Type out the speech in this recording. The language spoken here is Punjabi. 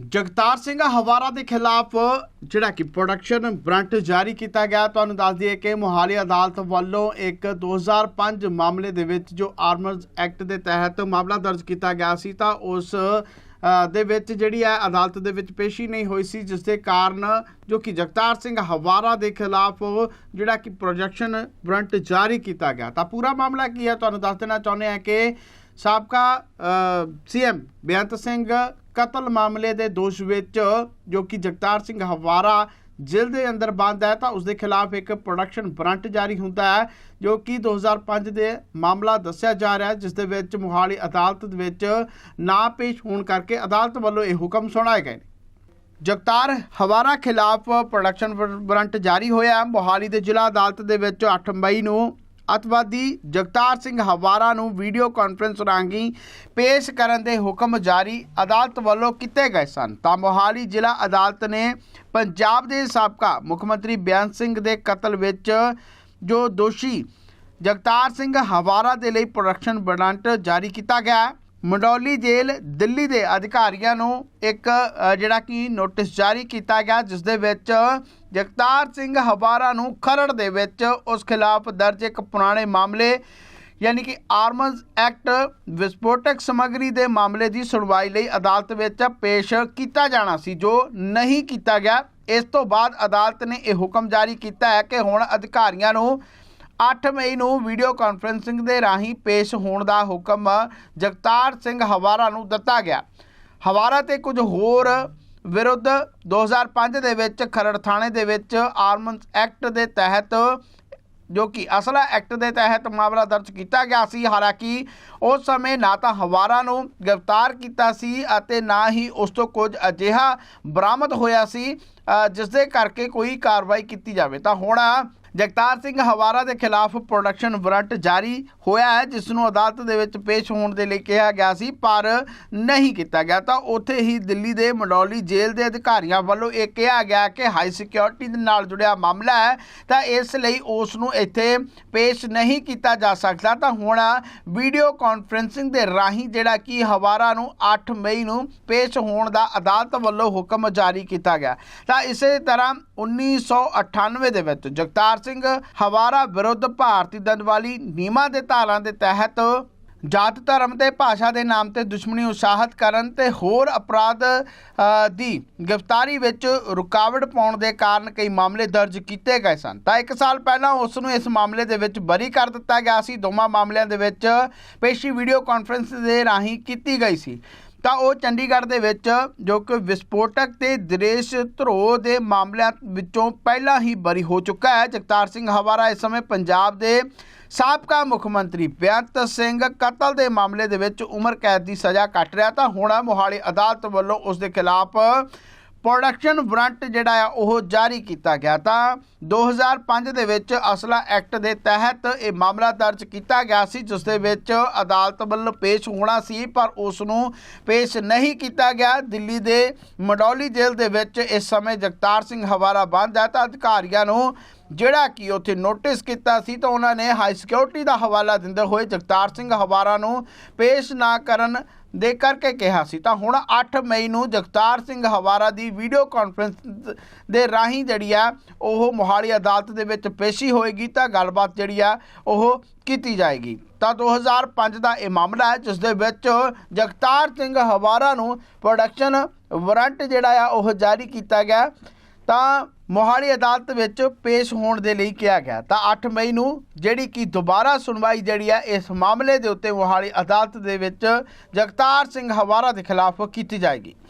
ਜਗਤਾਰ ਸਿੰਘ ਹਵਾਰਾ ਦੇ ਖਿਲਾਫ ਜਿਹੜਾ ਕਿ ਪ੍ਰੋਡਕਸ਼ਨ ਵਾਰੰਟ ਜਾਰੀ ਕੀਤਾ ਗਿਆ। ਤੁਹਾਨੂੰ ਦੱਸ ਦਈਏ ਕਿ ਮੋਹਾਲੀ ਅਦਾਲਤ ਵੱਲੋਂ ਇੱਕ 2005 ਮਾਮਲੇ ਦੇ ਵਿੱਚ ਜੋ ਆਰਮਰਸ ਐਕਟ ਦੇ ਤਹਿਤ ਮਾਮਲਾ ਦਰਜ ਕੀਤਾ ਗਿਆ ਸੀ ਤਾਂ ਉਸ ਦੇ ਵਿੱਚ ਜਿਹੜੀ ਹੈ ਅਦਾਲਤ ਦੇ ਵਿੱਚ ਪੇਸ਼ੀ ਨਹੀਂ ਹੋਈ ਸੀ, ਜਿਸ ਦੇ ਕਾਰਨ ਜੋ ਕਿ ਜਗਤਾਰ ਸਿੰਘ ਹਵਾਰਾ ਦੇ ਖਿਲਾਫ ਜਿਹੜਾ ਕਿ ਪ੍ਰੋਜੈਕਸ਼ਨ ਵਾਰੰਟ ਜਾਰੀ ਕੀਤਾ ਗਿਆ। ਤਾਂ ਪੂਰਾ ਮਾਮਲਾ ਕੀ ਹੈ? ਤੁਹਾਨੂੰ ਦੱਸ ਦੇਣਾ ਚਾਹੁੰਦੇ ਹਾਂ ਕਿ ਸਾਬਕਾ ਸੀਐਮ ਬੇਅੰਤ ਸਿੰਘ ਕਤਲ ਮਾਮਲੇ ਦੇ ਦੋਸ਼ ਵਿੱਚ, ਜੋ ਕਿ ਜਗਤਾਰ ਸਿੰਘ ਹਵਾਰਾ ਜੇਲ੍ਹ ਦੇ ਅੰਦਰ ਬੰਦ ਹੈ, ਤਾਂ ਉਸ ਦੇ ਖਿਲਾਫ ਇੱਕ ਪ੍ਰੋਡਕਸ਼ਨ ਵਾਰੰਟ ਜਾਰੀ ਹੁੰਦਾ ਹੈ, ਜੋ ਕਿ 2005 ਦੇ ਮਾਮਲਾ ਦੱਸਿਆ ਜਾ ਰਿਹਾ ਜਿਸ ਦੇ ਵਿੱਚ ਮੁਹਾਲੀ ਅਦਾਲਤ ਦੇ ਵਿੱਚ ਨਾ ਪੇਸ਼ ਹੋਣ ਕਰਕੇ ਅਦਾਲਤ ਵੱਲੋਂ ਇਹ ਹੁਕਮ ਸੁਣਾਏ ਗਏ ਨੇ। ਜਗਤਾਰ ਹਵਾਰਾ ਖਿਲਾਫ ਪ੍ਰੋਡਕਸ਼ਨ ਵਾਰੰਟ ਜਾਰੀ ਹੋਇਆ ਮੋਹਾਲੀ ਦੇ ਜ਼ਿਲ੍ਹਾ ਅਦਾਲਤ ਦੇ ਵਿੱਚ 8 ਮਈ ਨੂੰ ਅਤਵਾਦੀ ਜਗਤਾਰ ਸਿੰਘ ਹਵਾਰਾ ਨੂੰ ਵੀਡੀਓ ਕਾਨਫਰੰਸ ਰਾਹੀਂ ਪੇਸ਼ ਕਰਨ ਦੇ ਹੁਕਮ ਜਾਰੀ ਅਦਾਲਤ ਵੱਲੋਂ ਕੀਤੇ ਗਏ ਸਨ ਤਾਂ ਮੋਹਾਲੀ ਜ਼ਿਲ੍ਹਾ ਅਦਾਲਤ ਨੇ ਪੰਜਾਬ ਦੇ ਸਾਬਕਾ ਮੁੱਖ ਮੰਤਰੀ ਬਿਆਨ ਸਿੰਘ ਦੇ ਕਤਲ ਵਿੱਚ ਜੋ ਦੋਸ਼ੀ ਜਗਤਾਰ ਸਿੰਘ ਹਵਾਰਾ ਦੇ ਲਈ ਪ੍ਰੋਡਕਸ਼ਨ ਵਾਰੰਟ ਜਾਰੀ ਕੀਤਾ ਗਿਆ ਹੈ। ਮੰਡੌਲੀ ਜੇਲ੍ਹ ਦਿੱਲੀ ਦੇ ਅਧਿਕਾਰੀਆਂ ਨੂੰ ਇੱਕ ਜਿਹੜਾ ਕਿ ਨੋਟਿਸ ਜਾਰੀ ਕੀਤਾ ਗਿਆ, ਜਿਸ ਦੇ ਵਿੱਚ ਜਗਤਾਰ ਸਿੰਘ ਹਵਾਰਾ ਨੂੰ ਖਰੜ ਦੇ ਵਿੱਚ ਉਸ ਖਿਲਾਫ ਦਰਜ ਇੱਕ ਪੁਰਾਣੇ ਮਾਮਲੇ, ਯਾਨੀ ਕਿ ਆਰਮਜ਼ ਐਕਟ ਵਿਸਫੋਟਕ ਸਮੱਗਰੀ ਦੇ ਮਾਮਲੇ ਦੀ ਸੁਣਵਾਈ ਲਈ ਅਦਾਲਤ ਵਿੱਚ ਪੇਸ਼ ਕੀਤਾ ਜਾਣਾ ਸੀ, ਜੋ ਨਹੀਂ ਕੀਤਾ ਗਿਆ। ਇਸ ਤੋਂ ਬਾਅਦ ਅਦਾਲਤ ਨੇ ਇਹ ਹੁਕਮ ਜਾਰੀ ਕੀਤਾ ਹੈ ਕਿ ਹੁਣ ਅਧਿਕਾਰੀਆਂ ਨੂੰ 8 ਮਈ ਨੂੰ ਵੀਡੀਓ ਕਾਨਫਰੰਸਿੰਗ ਦੇ ਰਾਹੀਂ ਪੇਸ਼ ਹੋਣ ਦਾ ਹੁਕਮ ਜਗਤਾਰ ਸਿੰਘ ਹਵਾਰਾ ਨੂੰ ਦਿੱਤਾ ਗਿਆ। ਹਵਾਰਾ ਤੇ ਕੁਝ ਹੋਰ ਵਿਰੁੱਧ 2005 ਦੇ ਵਿੱਚ ਖਰੜ ਥਾਣੇ ਦੇ ਵਿੱਚ ਆਰਮਸ ਐਕਟ ਦੇ ਤਹਿਤ, ਜੋ ਕਿ ਅਸਲਾ ਐਕਟ ਦੇ ਤਹਿਤ ਮਾਮਲਾ ਦਰਜ ਕੀਤਾ ਗਿਆ ਸੀ। ਹਾਲਾਂਕਿ ਉਸ ਸਮੇਂ ਨਾ ਤਾਂ ਹਵਾਰਾ ਨੂੰ ਗ੍ਰਿਫਤਾਰ ਕੀਤਾ ਸੀ ਅਤੇ ਨਾ ਹੀ ਉਸ ਤੋਂ ਕੁਝ ਅਜਿਹਾ ਬਰਾਮਦ ਹੋਇਆ ਸੀ ਜਿਸ ਦੇ ਕਰਕੇ ਕੋਈ ਕਾਰਵਾਈ ਕੀਤੀ ਜਾਵੇ। ਤਾਂ ਹੁਣ ਜਗਤਾਰ ਸਿੰਘ ਹਵਾਰਾ ਦੇ ਖਿਲਾਫ ਪ੍ਰੋਡਕਸ਼ਨ ਵਾਰੰਟ ਜਾਰੀ ਹੋਇਆ ਹੈ ਜਿਸ ਨੂੰ ਅਦਾਲਤ ਦੇ ਵਿੱਚ ਪੇਸ਼ ਹੋਣ ਦੇ ਲਈ ਕਿਹਾ ਗਿਆ ਸੀ, ਪਰ ਨਹੀਂ ਕੀਤਾ ਗਿਆ। ਤਾਂ ਉੱਥੇ ਹੀ ਦਿੱਲੀ ਦੇ ਮੰਡੌਲੀ ਜੇਲ੍ਹ ਦੇ ਅਧਿਕਾਰੀਆਂ ਵੱਲੋਂ ਇਹ ਕਿਹਾ ਗਿਆ ਕਿ ਹਾਈ ਸਿਕਿਉਰਿਟੀ ਦੇ ਨਾਲ ਜੁੜਿਆ ਮਾਮਲਾ ਹੈ, ਤਾਂ ਇਸ ਲਈ ਉਸ ਨੂੰ ਇੱਥੇ ਪੇਸ਼ ਨਹੀਂ ਕੀਤਾ ਜਾ ਸਕਦਾ। ਤਾਂ ਹੁਣ ਵੀਡੀਓ ਕਾਨਫਰੈਂਸਿੰਗ ਦੇ ਰਾਹੀਂ ਜਿਹੜਾ ਕਿ ਹਵਾਰਾ ਨੂੰ 8 ਮਈ ਨੂੰ ਪੇਸ਼ ਹੋਣ ਦਾ ਅਦਾਲਤ ਵੱਲੋਂ ਹੁਕਮ ਜਾਰੀ ਕੀਤਾ ਗਿਆ। ਤਾਂ ਇਸੇ ਤਰ੍ਹਾਂ 1998 ਦੇ ਵਿੱਚ ਜਗਤਾਰ ਸਿੰਘ ਹਵਾਰਾ ਵਿਰੁੱਧ ਭਾਰਤੀ ਦੰਡਵਾਲੀ ਨਿਯਮਾਂ ਦੇ ਧਾਰਾਂ ਦੇ ਤਹਿਤ ਜਾਤ ਧਰਮ ਤੇ ਭਾਸ਼ਾ ਦੇ ਨਾਮ ਤੇ ਦੁਸ਼ਮਣੀ ਉਤਸ਼ਾਹਤ ਕਰਨ ਤੇ ਹੋਰ ਅਪਰਾਧ ਦੀ ਗ੍ਰਿਫਤਾਰੀ ਵਿੱਚ ਰੁਕਾਵਟ ਪਾਉਣ ਦੇ ਕਾਰਨ ਕਈ ਮਾਮਲੇ ਦਰਜ ਕੀਤੇ ਗਏ ਸਨ। ਤਾਂ ਇੱਕ ਸਾਲ ਪਹਿਲਾਂ ਉਸ ਨੂੰ ਇਸ ਮਾਮਲੇ ਦੇ ਵਿੱਚ ਬਰੀ ਕਰ ਦਿੱਤਾ ਗਿਆ ਸੀ। ਦੋਵਾਂ ਮਾਮਲਿਆਂ ਦੇ ਵਿੱਚ ਪੇਸ਼ੀ ਵੀਡੀਓ ਕਾਨਫਰੰਸ ਦੇ ਰਾਹੀਂ ਕੀਤੀ ਗਈ ਸੀ। ਤਾਂ ਉਹ ਚੰਡੀਗੜ੍ਹ ਦੇ ਵਿੱਚ ਜੋ ਕਿ ਵਿਸਫੋਟਕ ਤੇ ਦ੍ਰੇਸ਼ ਧਰੋ ਦੇ ਮਾਮਲਿਆਂ ਵਿੱਚੋਂ ਪਹਿਲਾਂ ਹੀ ਬਰੀ ਹੋ ਚੁੱਕਾ ਹੈ। ਜਗਤਾਰ ਸਿੰਘ ਹਵਾਰਾ ਇਸ ਸਮੇਂ ਪੰਜਾਬ ਦੇ ਸਾਬਕਾ ਮੁੱਖ ਮੰਤਰੀ ਬੇਅੰਤ ਸਿੰਘ ਕਤਲ ਦੇ ਮਾਮਲੇ ਦੇ ਵਿੱਚ ਉਮਰ ਕੈਦ ਦੀ ਸਜ਼ਾ ਕੱਟ ਰਿਹਾ ਤਾਂ ਹੁਣ ਮੋਹਾਲੀ ਅਦਾਲਤ ਵੱਲੋਂ ਉਸ ਦੇ ਖਿਲਾਫ ਪ੍ਰੋਡਕਸ਼ਨ ਵਾਰੰਟ ਜਿਹੜਾ ਆ, ਉਹ ਜਾਰੀ ਕੀਤਾ ਗਿਆ। ਤਾਂ 2005 ਦੇ ਵਿੱਚ ਅਸਲਾ ਐਕਟ ਦੇ ਤਹਿਤ ਇਹ ਮਾਮਲਾ ਦਰਜ ਕੀਤਾ ਗਿਆ ਸੀ, ਜਿਸ ਦੇ ਵਿੱਚ ਅਦਾਲਤ ਵੱਲੋਂ ਪੇਸ਼ ਹੋਣਾ ਸੀ, ਪਰ ਉਸ ਨੂੰ ਪੇਸ਼ ਨਹੀਂ ਕੀਤਾ ਗਿਆ। ਦਿੱਲੀ ਦੇ ਮਡੌਲੀ ਜੇਲ੍ਹ ਦੇ ਵਿੱਚ ਇਸ ਸਮੇਂ ਜਗਤਾਰ ਸਿੰਘ ਹਵਾਰਾ ਬੰਦ ਹੈ, ਤਾਂ ਅਧਿਕਾਰੀਆਂ ਨੂੰ ਜਿਹੜਾ ਕਿ ਉੱਥੇ ਨੋਟਿਸ ਕੀਤਾ ਸੀ, ਤਾਂ ਉਹਨਾਂ ਨੇ ਹਾਈ ਸਿਕਿਉਰਿਟੀ ਦਾ ਹਵਾਲਾ ਦਿੰਦੇ ਹੋਏ ਜਗਤਾਰ ਸਿੰਘ ਹਵਾਰਾ ਨੂੰ ਪੇਸ਼ ਨਾ ਕਰਨ ਦੇ ਕਰਕੇ ਕਿਹਾ ਸੀ। ਤਾਂ ਹੁਣ 8 ਮਈ ਨੂੰ ਜਗਤਾਰ ਸਿੰਘ ਹਵਾਰਾ ਦੀ ਵੀਡੀਓ ਕਾਨਫਰੰਸ ਦੇ ਰਾਹੀਂ ਜਿਹੜੀ ਆ, ਉਹ ਮੋਹਾਲੀ ਅਦਾਲਤ ਦੇ ਵਿੱਚ ਪੇਸ਼ੀ ਹੋਏਗੀ ਤਾਂ ਗੱਲਬਾਤ ਜਿਹੜੀ ਆ, ਉਹ ਕੀਤੀ ਜਾਏਗੀ। ਤਾਂ 2005 ਦਾ ਇਹ ਮਾਮਲਾ ਹੈ, ਜਿਸ ਦੇ ਵਿੱਚ ਜਗਤਾਰ ਸਿੰਘ ਹਵਾਰਾ ਨੂੰ ਪ੍ਰੋਡਕਸ਼ਨ ਵਾਰੰਟ ਜਿਹੜਾ ਆ, ਉਹ ਜਾਰੀ ਕੀਤਾ ਗਿਆ। ਤਾਂ ਮੋਹਾਲੀ ਅਦਾਲਤ ਵਿੱਚ ਪੇਸ਼ ਹੋਣ ਦੇ ਲਈ ਕਿਹਾ ਗਿਆ। ਤਾਂ 8 ਮਈ ਨੂੰ ਜਿਹੜੀ ਕਿ ਦੁਬਾਰਾ ਸੁਣਵਾਈ ਜਿਹੜੀ ਹੈ, ਇਸ ਮਾਮਲੇ ਦੇ ਉੱਤੇ ਮੋਹਾਲੀ ਅਦਾਲਤ ਦੇ ਵਿੱਚ ਜਗਤਾਰ ਸਿੰਘ ਹਵਾਰਾ ਦੇ ਖਿਲਾਫ ਕੀਤੀ ਜਾਏਗੀ।